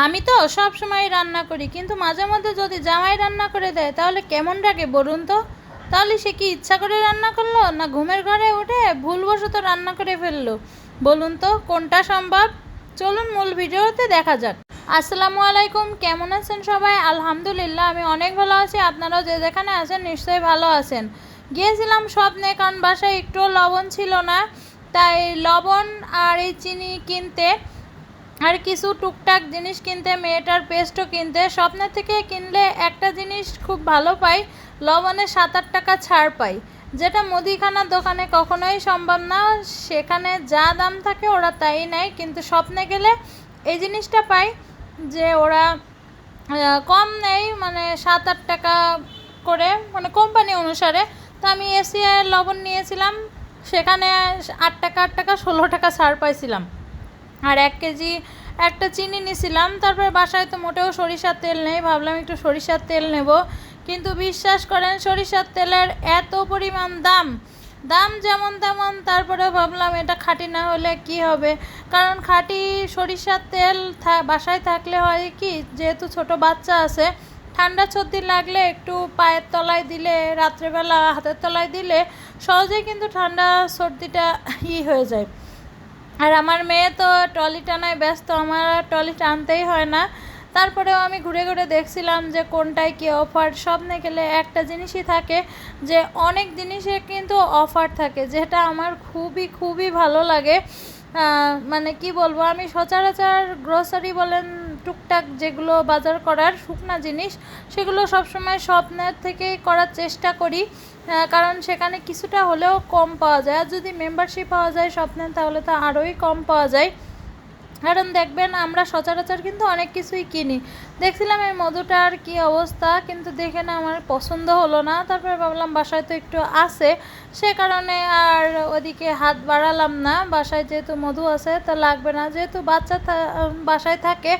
আমি তো সব সময় রান্না করি, কিন্তু মাঝে মধ্যে যদি জামাই রান্না করে দেয়, তাহলে কেমন লাগে বলুন তো? তাহলে সে কি ইচ্ছা করে রান্না করল, না ঘুমের ঘরে উঠে ভুলবশত রান্না করে ফেলল? বলুন তো, কোনটা সম্ভব? চলুন মূল ভিডিওতে দেখা যাক। আসসালামু আলাইকুম, কেমন আছেন সবাই? আলহামদুলিল্লাহ, আমি অনেক ভালো আছি। আপনারাও যে যেখানে আছেন নিশ্চয়ই ভালো আছেন। গিয়েছিলাম স্বপ্নে, কারণ বাসায় একটুও লবণ ছিল না, তাই লবণ আর এই চিনি কিনতে আর কিছু টুকটাক জিনিস কিনতে, মেয়েটার পেস্টও কিনতে, স্বপ্নের থেকে কিনলে একটা জিনিস খুব ভালো পাই লবণে সাত আট টাকা ছাড় পাই। যেটা মুদিখানার দোকানে কখনোই সম্ভব না, সেখানে যা দাম থাকে ওরা তাই নেয়, কিন্তু স্বপ্নে গেলে এই জিনিসটা পাই যে ওরা কম নেই মানে সাত আট টাকা করে মানে কোম্পানি অনুসারে। তো আমি এসিআই লবণ নিয়েছিলাম, সেখানে আট টাকা আট টাকা, ষোলো টাকা ছাড় পাইছিলাম। আর এক কেজি একটা চিনি নিছিলাম, তারপরে বাসায় তো মোটেও সরিষার তেল নেই, ভাবলাম একটু সরিষার তেল নেব। কিন্তু বিশ্বাস করেন, সরিষার তেলের এত পরিমাণ দাম দাম যেমন তেমন তারপরে ভাবলাম এটা খাঁটি না হলে কি হবে? কারণ খাঁটি সরিষার তেল বাসায় থাকলে হয় কি, যেহেতু ছোট বাচ্চা আছে, ঠান্ডা সর্দি লাগলে একটু পায়ের তলায় দিলে, রাত্রেবেলা হাতের তলায় দিলে সহজেই কিন্তু ঠান্ডা সর্দিটা ই হয়ে যায়। আর আমার মেয়ে তো ট্রলি টানায় ব্যস্ত, আমার ট্রলি টানতেই হয় না। তারপরেও আমি ঘুরে ঘুরে দেখছিলাম যে কোনটায় কী অফার স্বপ্নে গেলে একটা জিনিসই থাকে যে অনেক জিনিসে কিন্তু অফার থাকে, যেটা আমার খুবই খুবই ভালো লাগে। মানে কি বলব, আমি সচরাচর গ্রোসারি বলেন টুকটাক যেগুলো বাজার করার শুকনা জিনিস, সেগুলো সবসময় স্বপ্নের থেকেই করার চেষ্টা করি। কারণ সেখানে কিছুটা হলেও কম পাওয়া যায়। যদি মেম্বারশিপ পাওয়া যায় স্বপ্নের, তাহলে তো আরোই কম পাওয়া যায়। কারণ দেখবেন, আমরা সচরাচর কিন্তু অনেক কিছুই কিনি। দেখছিলাম এই মধুটার কি অবস্থা, কিন্তু দেখে না আমার পছন্দ হলো না। তারপরে ভাবলাম, বাসায় তো একটু আছে। সে কারণে আর ওদিকে হাত বাড়ালাম না। বাসায় যেহেতু মধু আছে, তা লাগবে না। যেহেতু বাচ্চা বাসায় থাকে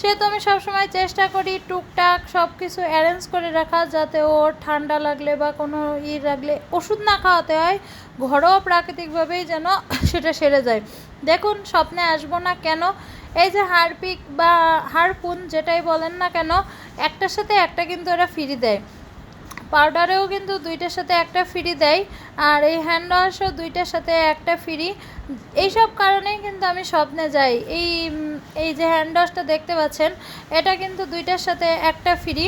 সেহেতু আমি সবসময় চেষ্টা করি টুকটাক সব কিছু অ্যারেঞ্জ করে রাখা যাতে ওর ঠান্ডা লাগলে বা কোনো ই লাগলে ওষুধ না খাওয়াতে হয়, ঘরোয়া প্রাকৃতিকভাবেই যেন সেটা সেরে যায়। দেখুন, স্বপ্নে আসব না কেন? এই যে হারপিক বা হারপুন যেটাই বলেন না কেন, একটার সাথে একটা কিন্তু এরা ফ্রি দেয়। পাউডারেও কিন্তু দুইটার সাথে একটা ফ্রি দেয় আর এই হ্যান্ড ওয়াশও দুইটার সাথে একটা ফ্রি এইসব কারণেই কিন্তু আমি স্বপ্নে যাই। এই এই যে হ্যান্ড ওয়াশটা দেখতে পাচ্ছেন, এটা কিন্তু দুইটার সাথে একটা ফ্রি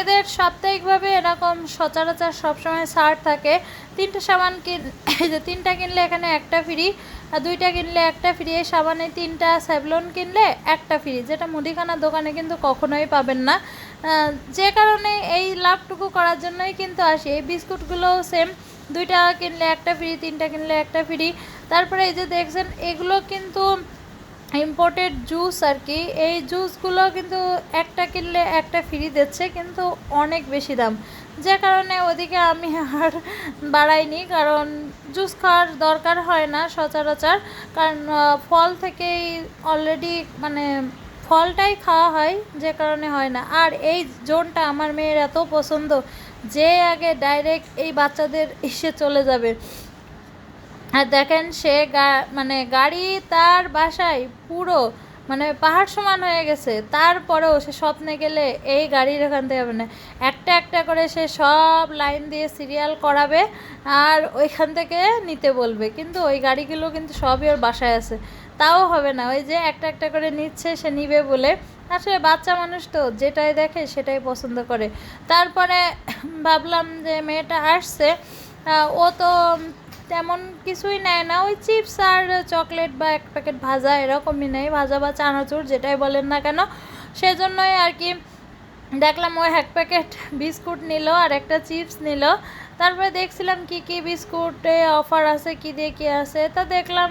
এদের সাপ্তাহিকভাবে এরকম সচরাচর সবসময় ছাড় থাকে। তিনটে সাবান কিন এই যে তিনটা কিনলে এখানে একটা ফ্রি আর দুইটা কিনলে একটা ফ্রি এই সাবানে তিনটা স্যাভলন কিনলে একটা ফ্রি যেটা মুদিখানার দোকানে কিন্তু কখনোই পাবেন না। যে কারণে এই লাভটুকু করার জন্যই কিন্তু আসি। এই বিস্কুটগুলোও সেম দুইটা কিনলে একটা ফ্রি তিনটা কিনলে একটা ফ্রি তারপরে এই যে দেখছেন, এগুলো কিন্তু ইম্পোর্টেড জুস আর কি, এই জুসগুলো কিন্তু একটা কিনলে একটা ফ্রি দিচ্ছে, কিন্তু অনেক বেশি দাম। যে কারণে ওদিকে আমি আর বাড়াইনি, কারণ জুস খাওয়ার দরকার হয় না সচরাচর। কারণ ফল থেকেই অলরেডি মানে ফলটাই খাওয়া হয়, যে কারণে হয় না। আর এই জোনটা আমার মেয়ের এত পছন্দ, যে আগে ডাইরেক্ট এই বাচ্চাদের এসে চলে যাবে। আর দেখেন সে মানে গাড়ি তার বাসায় পুরো মানে পাহাড় সমান হয়ে গেছে। তারপরেও সে স্বপ্নে গেলে এই গাড়ির এখান থেকে হবে না একটা একটা করে সে সব লাইন দিয়ে সিরিয়াল করাবে আর ওইখান থেকে নিতে বলবে। কিন্তু ওই গাড়িগুলো কিন্তু সবই ওর বাসায় আছে। তাও হবে না, ওই যে একটা একটা করে নিচ্ছে, সে নিবে বলে। আসলে বাচ্চা মানুষ তো, যেটাই দেখে সেটাই পছন্দ করে। তারপরে ভাবলাম যে মেয়েটা আসছে ও তো তেমন কিছুই নেয় না। ওই চিপস আর চকলেট বা এক প্যাকেট ভাজা এরকমই নেয় ভাজা বা চানাচুর যেটাই বলেন না কেন। সেজন্যই আর কি দেখলাম ওই এক প্যাকেট বিস্কুট নিল আর একটা চিপস নিল। তারপরে দেখছিলাম কি কি বিস্কুটে অফার আছে, কি দিয়ে কী আছে। তা দেখলাম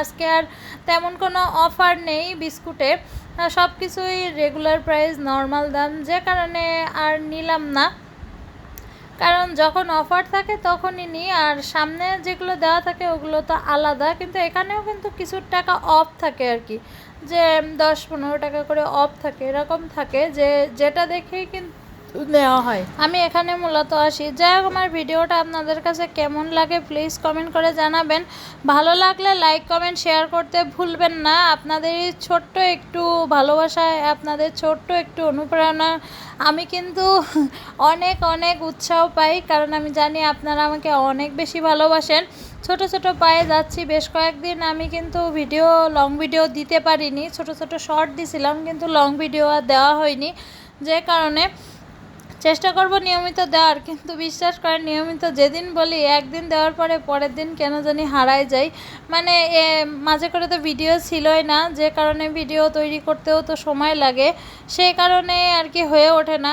আজকে আর তেমন কোনো অফার নেই বিস্কুটে। সব কিছুই রেগুলার প্রাইস নর্মাল দাম। যে কারণে আর নিলাম না। কারণ যখন অফার থাকে তখনই নিই, আর সামনে যেগুলো দেওয়া থাকে ওগুলো তো আলাদা, কিন্তু এখানেও কিন্তু কিছু টাকা অফ থাকে আর কি। যে দশ পনেরো টাকা করে অফ থাকে, এরকম থাকে যে, যেটা দেখেই কিন্তু নেওয়া হয়। আমি এখানে মূলত আসি। যাই হোক, আমার ভিডিওটা আপনাদের কাছে কেমন লাগে প্লিজ কমেন্ট করে জানাবেন। ভালো লাগলে লাইক কমেন্ট শেয়ার করতে ভুলবেন না। আপনাদের ছোট্ট একটু ভালোবাসায়, আপনাদের ছোট্ট একটু অনুপ্রেরণা আমি কিন্তু অনেক অনেক উৎসাহ পাই। কারণ আমি জানি আপনারা আমাকে অনেক বেশি ভালোবাসেন। ছোট ছোট পায়ে যাচ্ছি। বেশ কয়েকদিন আমি কিন্তু ভিডিও লং ভিডিও দিতে পারিনি। ছোট ছোট শর্ট দিছিলাম, কিন্তু লং ভিডিও আর দেওয়া হয়নি। যে কারণে চেষ্টা করব নিয়মিত দেওয়ার, কিন্তু বিশ্বাস করেন নিয়মিত যেদিন বলি, একদিন দেওয়ার পরে পরের দিন কেন জানি হারায় যাই। মানে মাঝে করে তো ভিডিও ছিলই না, যে কারণে ভিডিও তৈরি করতেও তো সময় লাগে সেই কারণে আর কি হয়ে ওঠে না।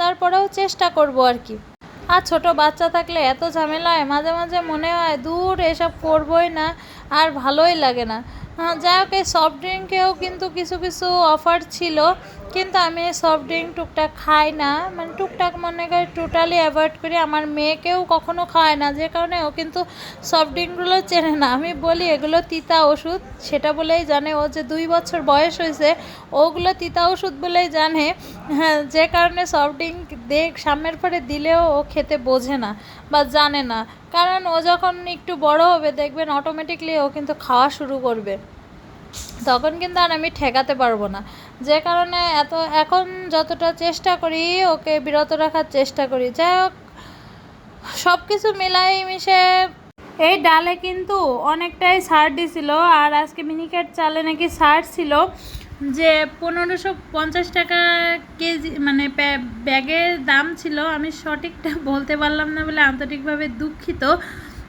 তারপরেও চেষ্টা করব আর কি। আর ছোট বাচ্চা থাকলে এত ঝামেলা হয় মাঝে মাঝে মনে হয় দূর এসব করবই না, আর ভালোই লাগে না। যাই হোক, এই সফট ড্রিঙ্কেও কিন্তু কিছু কিছু অফার ছিল, কিন্তু আমি সফট ড্রিঙ্ক টুকটাক খাই না। মানে টুকটাক মনে করি টোটালি অ্যাভয়েড করি। আমার মেয়েকেও কখনো খায় না, যে কারণে ও কিন্তু সফট ড্রিঙ্কগুলো চেনে না। আমি বলি, এগুলো তিতা ওষুধ। সেটা বলেই জানে ও যে দুই বছর বয়স হয়েছে, ওগুলো তিতা ওষুধ বলেই জানে। হ্যাঁ যে কারণে সফট ড্রিঙ্ক দেখ, সামনের পরে দিলেও ও খেতে বোঝে না। বা জানে না। কারণ ও যখন একটু বড় হবে, দেখবেন অটোমেটিকলি ও কিন্তু খাওয়া শুরু করবে। তখন কিন্তু আর আমি ঠেকাতে পারব না। যে কারণে এত, এখন যতটা চেষ্টা করি, ওকে বিরত রাখার চেষ্টা করি। যাই হোক সব কিছু মিলাই মিশে এই ডালে কিন্তু অনেকটাই সার দিছিল। আর আজকে মিনিকেট চালে নাকি সার ছিল। যে পনেরোশো পঞ্চাশ টাকা কেজি মানে ব্যাগের দাম ছিল, আমি সঠিকটা বলতে পারলাম না বলে আন্তরিকভাবে দুঃখিত।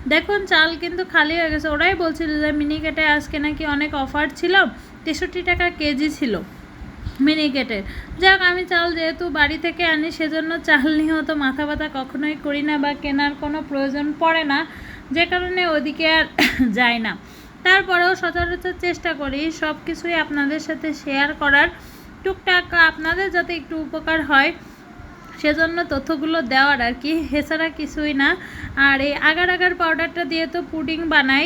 দেখুন, চাল কিন্তু খালি হয়ে গেছে। ওরাই বলছিল যে মিনিকেটে আজকে নাকি অনেক অফার ছিল, তেষট্টি টাকা কেজি ছিল মিনিকেটের। যাক, আমি চাল যেহেতু বাড়ি থেকে আনি, সেজন্য চাল নিয়ে অত মাথা ব্যথা কখনোই করি না বা কেনার কোনো প্রয়োজন পড়ে না। যে কারণে ওদিকে আর যায় না। তারপরেও সচরাচর চেষ্টা করি সব কিছুই আপনাদের সাথে শেয়ার করার। টুকটাক আপনাদের যাতে একটু উপকার হয়, সেজন্য তথ্যগুলো দেওয়ার আর কি, এছাড়া কিছুই না। আর এই আগার আগার পাউডারটা দিয়ে তো পুডিং বানাই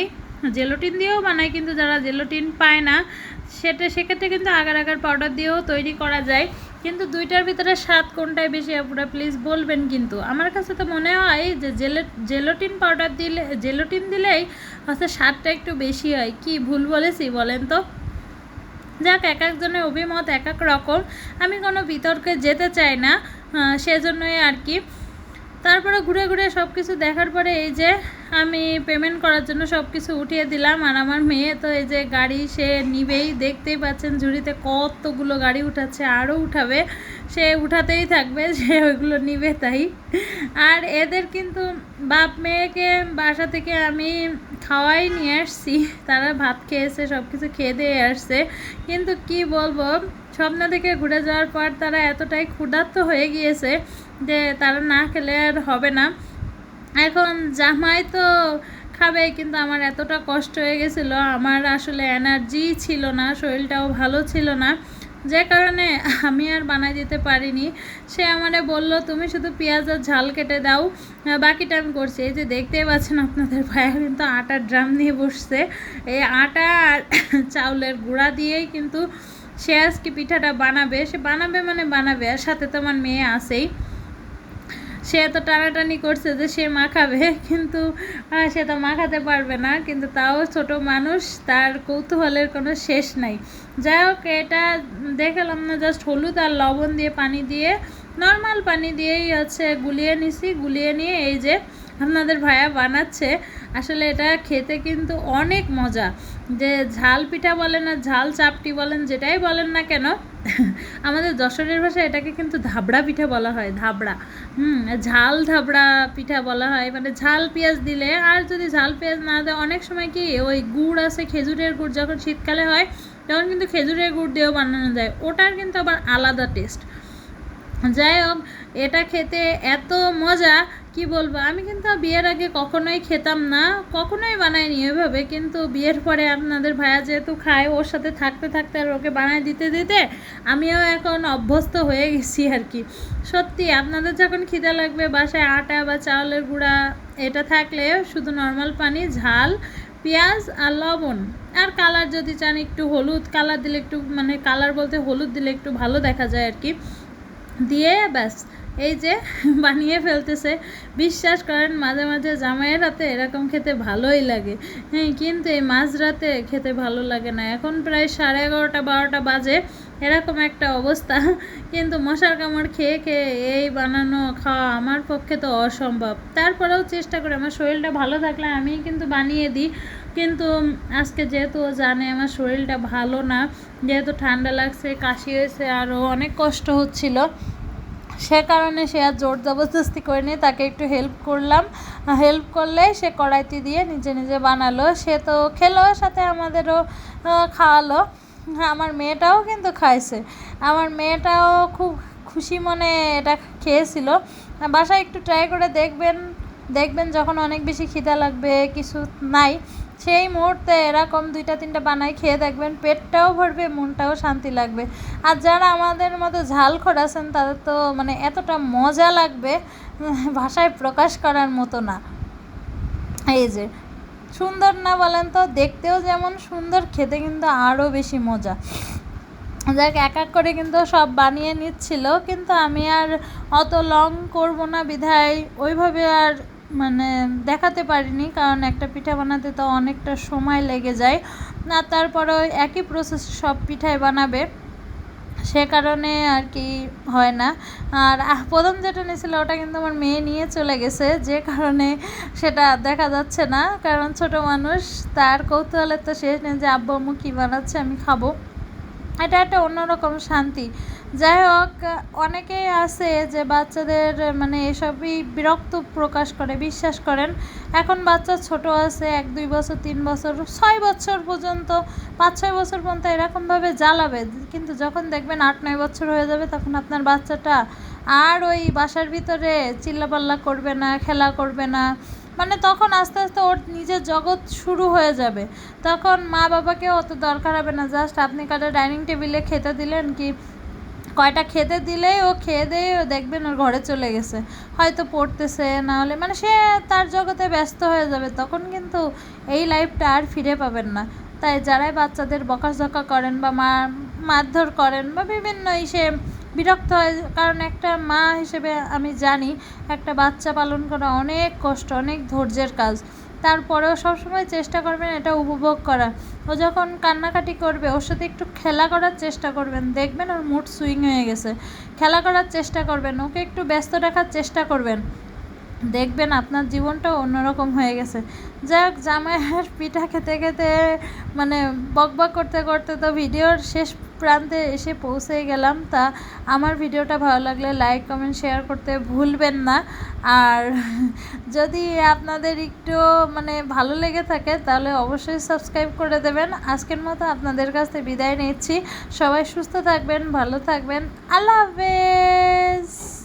জেলোটিন দিয়েও বানাই, কিন্তু যারা জেলোটিন পায় না, সেটা, সেক্ষেত্রে কিন্তু আগার আগার পাউডার দিয়েও তৈরি করা যায়। কিন্তু দুইটার ভিতরে স্বাদ কোনটাই বেশি আপুরা প্লিজ বলবেন কিন্তু। আমার কাছে তো মনে হয় যে জেলে জেলোটিন পাউডার দিলে জেলোটিন দিলেই হচ্ছে স্বাদটা একটু বেশি হয়। কি ভুল বলেছি বলেন তো? যাক, এক একজনের অভিমত, এক এক রকম। আমি কোনো বিতর্কে যেতে চাই না সেজন্যই আর কি। তারপরে ঘুরে ঘুরে সব কিছু দেখার পরে এই যে আমি পেমেন্ট করার জন্য সব কিছু উঠিয়ে দিলাম আর আমার মেয়ে তো এই যে গাড়ি সে নিবেই। দেখতেই পাচ্ছেন ঝুড়িতে কতগুলো গাড়ি উঠাচ্ছে আরও উঠাবে। সে উঠাতেই থাকবে, সে ওইগুলো নিবে তাই। আর এদের কিন্তু বাপ মেয়েকে বাসা থেকে আমি খাওয়াই নিয়ে আসছি। তারা ভাত খেয়েছে সব কিছু খেয়ে দিয়ে আসছে। কিন্তু কি বলব, স্বপ্ন থেকে ঘুরে যাওয়ার পর তারা এতটাই ক্ষুধার্ত হয়ে গিয়েছে যে তারা না খেলে আর হবে না। এখন জামাই তো খাবে, কিন্তু আমার এতটা কষ্ট হয়ে গেছিল। আমার আসলে এনার্জি ছিল না, শরীরটাও ভালো ছিল না। যে কারণে আমি আর বানাই দিতে পারিনি। সে আমারে বলল, তুমি শুধু পেঁয়াজ আর ঝাল কেটে দাও, বাকিটা আমি করছি। এই যে দেখতেই পাচ্ছেন আপনাদের ভাইয়া কিন্তু আটার ড্রাম নিয়ে বসছে। এই আটা আর চাউলের গুঁড়া দিয়েই কিন্তু সে আজকে পিঠাটা বানাবে। সে বানাবে মানে বানাবে, আর সাথে তো আমার মেয়ে আছেই। সে এত টানাটানি করছে যে সে মাখাবে কিন্তু সে তো মাখাতে পারবে না, কিন্তু তাও ছোট মানুষ, তার কৌতূহলের কোনো শেষ নাই। যাই হোক, এটা দেখালাম না জাস্ট হলুদ আর লবণ দিয়ে পানি দিয়ে নর্মাল পানি দিয়েই হচ্ছে গুলিয়ে নিছি, গুলিয়ে নিয়ে এই যে আপনাদের ভাইয়া বানাচ্ছে। আসলে এটা খেতে কিন্তু অনেক মজা। যে ঝাল পিঠা বলেন আর ঝাল চাপটি বলেন, যেটাই বলেন না কেন আমাদের যশোরের ভাষায় এটাকে কিন্তু ধাবড়া পিঠা বলা হয়, ধাবড়া। হুম, ঝাল ধাবড়া পিঠা বলা হয় মানে ঝাল পেঁয়াজ দিলে, আর যদি ঝাল পেঁয়াজ না দেয়, অনেক সময় কি ওই গুড় আছে, খেজুরের গুড় যখন শীতকালে হয়, তখন কিন্তু খেজুরের গুড় দিয়েও বানানো যায়। ওটার কিন্তু আবার আলাদা টেস্ট যাই হোক, এটা খেতে এত মজা কি বলব? আমি কিন্তু বিয়ের আগে কখনোই খেতাম না, কখনোই বানাইনি এভাবে। কিন্তু বিয়ের পরে আপনাদের ভাইয়া যেহেতু খায়, ওর সাথে থাকতে থাকতে আর ওকে বানায় দিতে দিতে আমিও এখন অভ্যস্ত হয়ে গেছি আর কি। সত্যি, আপনাদের যখন খিদে লাগবে, বাসায় আটা বা চাউলের গুঁড়া এটা থাকলে শুধু নর্মাল পানি, ঝাল, পেঁয়াজ আর লবণ। আর কালার যদি চান একটু হলুদ কালার দিলে একটু মানে কালার বলতে হলুদ দিলে একটু ভালো দেখা যায় আর কি। দিয়ে ব্যাস। এই যে বানিয়ে ফেলতেছে। বিশ্বাস করেন, মাঝে মাঝে জামাইয়ের হাতে এরকম খেতে ভালোই লাগে। হ্যাঁ কিন্তু এই মাঝরাতে খেতে ভালো লাগে না। এখন প্রায় সাড়ে এগারোটা, বারোটা বাজে, এরকম একটা অবস্থা। কিন্তু মশার কামড় খেয়ে খেয়ে এই বানানো খাওয়া আমার পক্ষে তো অসম্ভব। তারপরেও চেষ্টা করি, আমার শরীরটা ভালো থাকলে আমি কিন্তু বানিয়ে দিই। কিন্তু আজকে যেহেতু জানে আমার শরীরটা ভালো না, যেহেতু ঠান্ডা লাগছে, কাশি হয়েছে, আরও অনেক কষ্ট হচ্ছিল। সে কারণে সে আর জোর জবরদস্তি করেনি, তাকে একটু হেল্প করলাম। হেল্প করলে সে কড়াইতে দিয়ে নিজে নিজে বানালো। সে তো খেলো, সাথে আমাদেরও খাওয়ালো। আমার মেয়েটাও কিন্তু খাইছে। আমার মেয়েটাও খুব খুশি মনে এটা খেয়েছিল। বাসায় একটু ট্রাই করে দেখবেন দেখবেন যখন অনেক বেশি খিদা লাগবে, কিছু নাই। সেই মুহূর্তে এরকম দুইটা, তিনটা বানাই খেয়ে দেখবেন পেটটাও ভরবে, মনটাও শান্তি লাগবে। আর যারা আমাদের মতো ঝাল আছেন, তাদের তো মানে এতটা মজা লাগবে ভাষায় প্রকাশ করার মতো না। এই যে, সুন্দর না বলেন তো, দেখতেও যেমন সুন্দর, খেতে কিন্তু আরও বেশি মজা। যাক, এক এক করে কিন্তু সব বানিয়ে নিচ্ছিল, কিন্তু আমি আর অত লং করব না বিধায়, ওইভাবে আর মানে দেখাতে পারিনি, কারণ একটা পিঠা বানাতে তো অনেকটা সময় লেগে যায়। না তারপরে একই প্রসেস সব পিঠাই বানাবে, সে কারণে আর কি হয় না। আর প্রথম যেটা নিয়েছিল ওটা কিন্তু আমার মেয়ে নিয়ে চলে গেছে, যে কারণে সেটা দেখা যাচ্ছে না, কারণ ছোট মানুষ, তার কৌতূহলের তো শেষ নেই যে, আব্বু, আম্মু কী বানাচ্ছে, আমি খাব। এটা একটা অন্যরকম শান্তি। যাই হোক, অনেকেই আছে যে বাচ্চাদের মানে এসবই বিরক্ত প্রকাশ করে, বিশ্বাস করেন। এখন বাচ্চা ছোট আছে, এক, দুই বছর, তিন বছর, ছয় বছর পর্যন্ত, পাঁচ, ছয় বছর পর্যন্ত এরকমভাবে জ্বালাবে। কিন্তু যখন দেখবেন আট, নয় বছর হয়ে যাবে, তখন আপনার বাচ্চাটা আর ওই বাসার ভিতরে চিল্লাপাল্লা করবে না, খেলা করবে না। মানে তখন আস্তে আস্তে ওর নিজের জগৎ শুরু হয়ে যাবে। তখন মা বাবাকেও অত দরকার হবে না। জাস্ট আপনি কাটা ডাইনিং টেবিলে খেতে দিলেন কি কয়টা খেতে দিলেই ও খেয়ে দিয়ে ও দেখবেন ওর ঘরে চলে গেছে। হয়তো পড়তেছে, না হলে মানে সে তার জগতে ব্যস্ত হয়ে যাবে, তখন কিন্তু এই লাইফটা আর ফিরে পাবেন না। তাই যারাই বাচ্চাদের বকাঝকা করেন বা মা, মারধর করেন বা বিভিন্ন ইসে বিরক্ত হয়, কারণ একটা মা হিসেবে আমি জানি, একটা বাচ্চা পালন করা অনেক কষ্ট, অনেক ধৈর্যের কাজ। তারপরেও সবসময় চেষ্টা করবেন এটা উপভোগ করা ও যখন কান্নাকাটি করবে, ওর সাথে একটু খেলা করার চেষ্টা করবেন। দেখবেন ওর মুড সুইং হয়ে গেছে। খেলা করার চেষ্টা করবেন। ওকে একটু ব্যস্ত রাখার চেষ্টা করবেন। দেখবেন আপনার জীবনটাও অন্যরকম হয়ে গেছে। যাই হোক, জামাইয়ের পিঠা খেতে খেতে মানে বকবক করতে করতে তো ভিডিওর শেষ প্রান্তে এসে পৌঁছে গেলাম। তা আমার ভিডিওটা ভালো লাগলে লাইক কমেন্ট শেয়ার করতে ভুলবেন না। আর যদি আপনাদের একটু মানে ভালো লেগে থাকে, তাহলে অবশ্যই সাবস্ক্রাইব করে দেবেন। আজকের মতো আপনাদের কাছ বিদায় নিচ্ছি। সবাই সুস্থ থাকবেন, ভালো থাকবেন। আল্লাহ হাফেজ!